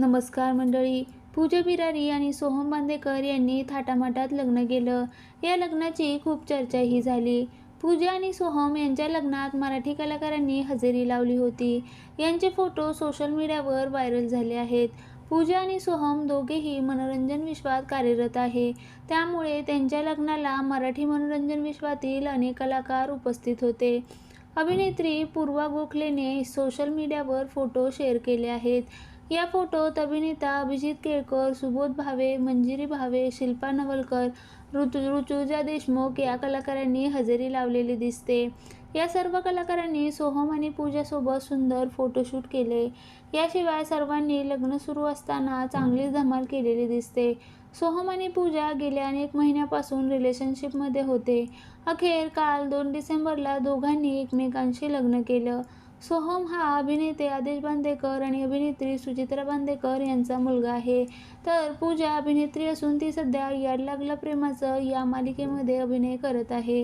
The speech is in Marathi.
नमस्कार मंडळी. पूजा बिरारी आणि सोहम बांदेकर यांनी थाटामाटात लग्न केलं. या लग्नाची खूप चर्चाही झाली. पूजा आणि सोहम यांच्या लग्नात मराठी कलाकारांनी हजेरी लावली होती. यांचे फोटो सोशल मीडियावर व्हायरल झाले आहेत. पूजा आणि सोहम दोघेही मनोरंजन विश्वात कार्यरत आहे. त्यामुळे त्यांच्या लग्नाला मराठी मनोरंजन विश्वातील अनेक कलाकार उपस्थित होते. अभिनेत्री पूर्वा गोखलेने सोशल मीडियावर फोटो शेअर केले आहेत. या फोटोत अभिनेता अभिजित केळकर सुबोध भावे मंजिरी भावे शिल्पा नवलकर ऋतु ऋतुजा देशमुख या कलाकारांनी हजेरी लावलेली दिसते. या सर्व कलाकारांनी सोहम आणि पूजासोबत सुंदर फोटोशूट केले. याशिवाय सर्वांनी लग्न सुरू असताना चांगलीच धमाल केलेली दिसते. सोहम आणि पूजा गेल्या अनेक महिन्यापासून रिलेशनशिपमध्ये होते. अखेर काल दोन डिसेंबरला दोघांनी एकमेकांशी लग्न केलं. सोहम हा अभिनेते आदेश बांदेकर आणि अभिनेत्री सुचित्रा बांदेकर यांचा मुलगा आहे. तर पूजा अभिनेत्री असून ती सध्या याड लागला प्रेमाचं या मालिकेमध्ये अभिनय करत आहे.